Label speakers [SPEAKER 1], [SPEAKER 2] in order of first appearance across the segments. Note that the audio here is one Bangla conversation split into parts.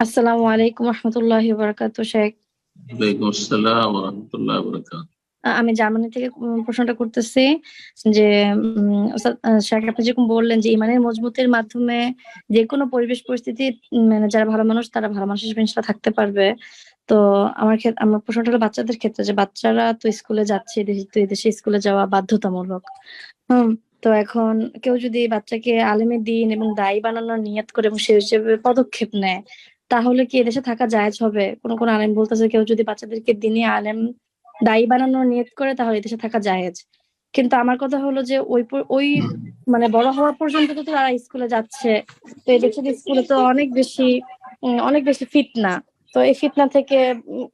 [SPEAKER 1] আসসালামু আলাইকুম রহমতুল্লাহি বারাকাতু শেখ।
[SPEAKER 2] ওয়ালাইকুম আসসালাম ওয়া রাহমাতুল্লাহি ওয়া বারাকাতুহু
[SPEAKER 1] আমি জার্মানি থেকে প্রশ্নটা করতেছি যে শেখ আপনি যেরকম বললেন যে ইমানের মজবুতের মাধ্যমে যে কোনো পরিবেশ পরিস্থিতি মানে যারা ভালো মানুষ তারা ভালো মানুষ হিসেবে ইনশাল্লাহ থাকতে পারবে। তো আমার ক্ষেত্রে আমার প্রশ্নটা হলো বাচ্চাদের ক্ষেত্রে যে বাচ্চারা তো স্কুলে যাচ্ছে দেশে- তো দেশে স্কুলে যাওয়া বাধ্যতামূলক। হম তো এখন কেউ যদি বাচ্চাকে আলেমে দিন এবং দায়ী বানানোর নিয়ত করে এবং সে হিসেবে পদক্ষেপ নেয় তাহলে কি এদেশে থাকা জায়েজ হবে? কোন কোন আলেম বলতেছে কেউ যদি বাচ্চাদেরকে দিনই আলেম দায়ী বানানোর নিয়ত করে, তাহলে এদেশে থাকা জায়েজ। কিন্তু আমার কথা হলো যে ওই ওই মানে বড় হওয়া পর্যন্ত তো তারা স্কুলে যাচ্ছে। তো এই দেশের স্কুলে তো অনেক বেশি অনেক বেশি ফিটনা তো এই ফিটনা থেকে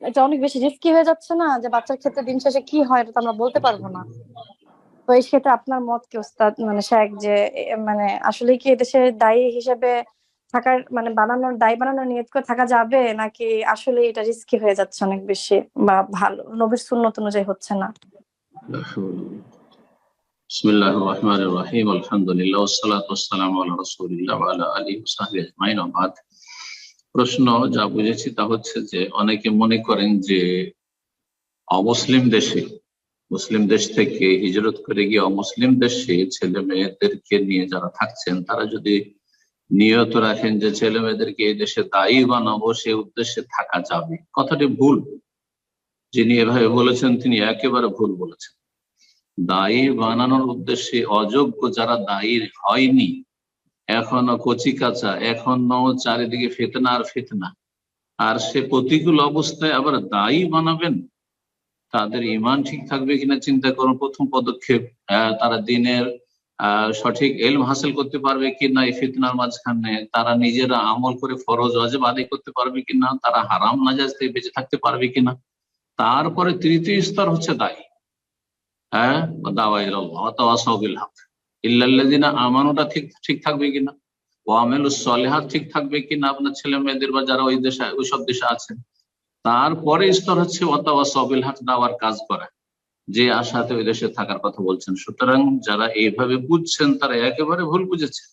[SPEAKER 1] এটা অনেক বেশি রিস্কি হয়ে যাচ্ছে না যে বাচ্চার ক্ষেত্রে দিন শেষে কি হয়, এটা তো আমরা বলতে পারব না। তো এই ক্ষেত্রে আপনার মত কি ওস্তাদ? মানে শেখ যে মানে আসলে কি এদেশে দায়ী হিসেবে থাকার মানে বানানোর, দায় বানানোর নিয়ত করে থাকা যাবে? নাকি আসলে এটা রিস্কি হয়ে যাচ্ছে অনেক বেশি? বা ভালো নবীর সুন্নত অনুযায়ী হচ্ছে না?
[SPEAKER 2] বিসমিল্লাহির রহমানির রহিম। আলহামদুলিল্লাহ ওয়াসসালাতু ওয়াসসালামু আলা রাসূলিল্লাহ ওয়া আলা আলিহি ওয়া সাহবিহি আজমাইন। ওয়া বাদ। প্রশ্ন যা বুঝেছি তা হচ্ছে যে, অনেকে মনে করেন যে, অমুসলিম দেশে, মুসলিম দেশ থেকে হিজরত করে গিয়ে অমুসলিম দেশে ছেলে মেয়েদেরকে নিয়ে যারা থাকছেন, তারা যদি নিয়ত রাখেন যে ছেলে মেয়েদেরকে এই দেশে দায়ী বানাবো, সে উদ্দেশ্যে থাকা যাবে। কথাটি ভুল। যিনি এভাবে বলেছেন, তিনি একেবারে ভুল বলেছেন। দায়ী বানানোর উদ্দেশ্যে অযোগ্য যারা দায়ী হয়নি, এখনও কচি কাঁচা, এখনও চারিদিকে ফেতনা আর ফেতনা। আর সে প্রতিকূল অবস্থায় আবার দায়ী বানাবেন? তাদের ইমান ঠিক থাকবে কিনা চিন্তা করুন। প্রথম পদক্ষেপ তারা দিনের সঠিক এলম হাসিল করতে পারবে কিনা এই ফিতনার মাঝখানে? তারা নিজেরা আমল করে ফরজ অজেব আদায় করতে পারবে কিনা? তারা হারাম নাজাজ থেকে বেঁচে থাকতে পারবে কিনা? তারপরে তৃতীয় স্তর হচ্ছে দায়ী। হ্যাঁ? ইল্লাল্লাযিনা আমানুটা ঠিক ঠিক থাকবে কিনা? ওয়া আমিলুস সলিহাত ঠিক থাকবে কিনা? আপনার ছেলে মেয়েদের বা যারা ওই দেশে ওই সব দেশে আছেন। তারপরে স্তর হচ্ছে ওয়া তাওয়াসাউ বিল হক, দাওয়ার কাজ করা। যে আশাতে ওই দেশে থাকার কথা বলছেন। সুতরাং যারা এইভাবে বুঝছেন, তারা একেবারে ভুল বুঝেছেন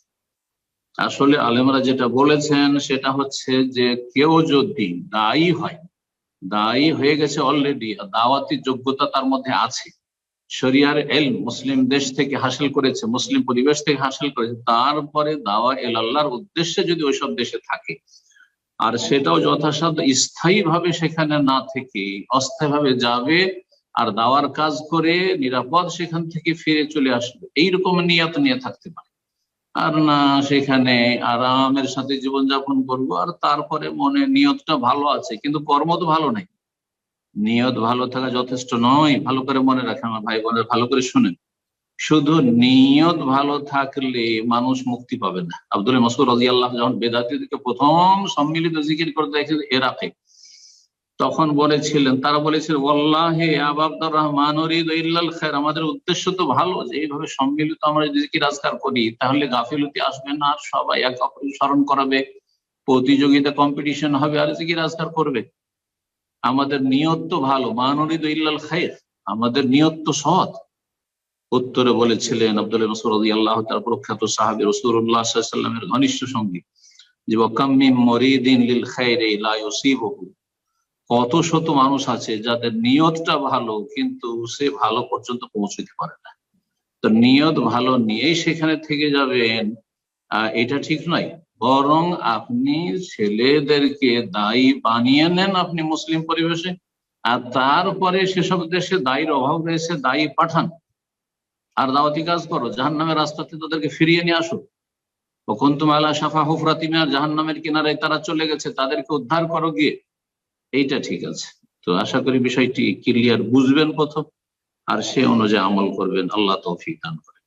[SPEAKER 2] আসলে আলেমরা যেটা বলেছেন, সেটা হচ্ছে যে কেউ যদি দায়ী হয়, দায়ী হয়ে গেছে অলরেডি দাওয়াতি যোগ্যতা তার মধ্যে আছে, শরিয়ার এল মুসলিম দেশ থেকে হাসিল করেছে, মুসলিম পরিবেশ থেকে হাসিল করেছে, তারপরে দাওয়া এল আল্লাহর উদ্দেশ্যে যদি ওইসব দেশে থাকে, আর সেটাও যথাসাধ্য স্থায়ী ভাবে সেখানে না থেকে অস্থায়ী ভাবে যাবে আর দাওয়ার কাজ করে নিরাপদ সেখান থেকে ফিরে চলে আসবে। এইরকম নিয়ত নিয়ে থাকতে পারে। আর না, সেখানে আরামের সাথে জীবনযাপন করব, আর তারপরে মনে নিয়তটা ভালো আছে, কিন্তু কর্ম তো ভালো নেই। নিয়ত ভালো থাকা যথেষ্ট নয়। ভালো করে মনে রাখে আমার ভাই বোনের, ভালো করে শুনেন। শুধু নিয়ত ভালো থাকলে মানুষ মুক্তি পাবে না। আব্দুল মসুর রাজি আল্লাহ যখন বেদাতিদেরকে প্রথম সম্মিলিত জিকির করতে দেখেন এরাকে তখন বলেছিলেন, তারা বলেছিলেন ওয়াল্লাহে আবাবদুর রহমান আমাদের উদ্দেশ্য তো ভালো যে, এইভাবে সম্মিলিত আমরা যদি জিকির আজকার করি, তাহলে গাফিলতি আসবে না, আর সবাই এক অপরকে স্মরণ করাবে, প্রতিযোগিতা কম্পিটিশন হবে, আর জিকির আজকার করবে। আমাদের নিয়ত তো ভালো মানরিদ ইল্লাল খায়ের আমাদের নিয়ত তো সৎ। উত্তরে বলেছিলেন আব্দুল মসুর আল্লাহ তার প্রখ্যাত সাহাবি রসুল্লাহ সাল্লামের ঘনিষ্ঠ সঙ্গী, যে ওয়াকাম্মিম মরিদিন লিল খায়রে লা ইউসিবহু। কত শত মানুষ আছে যাদের নিয়তটা ভালো, কিন্তু সে ভালো পর্যন্ত পৌঁছতে পারে না। তো নিয়ত ভালো নিয়েই সেখানে থেকে যাবেন এটা ঠিক নয়। বরং আপনি ছেলেদেরকে দায়ী বানিয়ে নেন আপনি মুসলিম পরিবেশে, আর তারপরে সেসব দেশে দায়ীর অভাব রয়েছে, দায়ী পাঠান। আর দাওয়াতি কাজ করো জাহান নামের রাস্তাতে তাদেরকে ফিরিয়ে নিয়ে আসো। কখন তুমি আলা সাফা হুফরাতিমা জাহান নামের কিনারায় তারা চলে গেছে, তাদেরকে উদ্ধার করো গিয়ে। এইটা ঠিক আছে। তো আশা করি বিষয়টি ক্লিয়ার বুঝবেন প্রথম, আর সে অনুযায়ী আমল করবেন। আল্লাহ তৌফিক দান করে।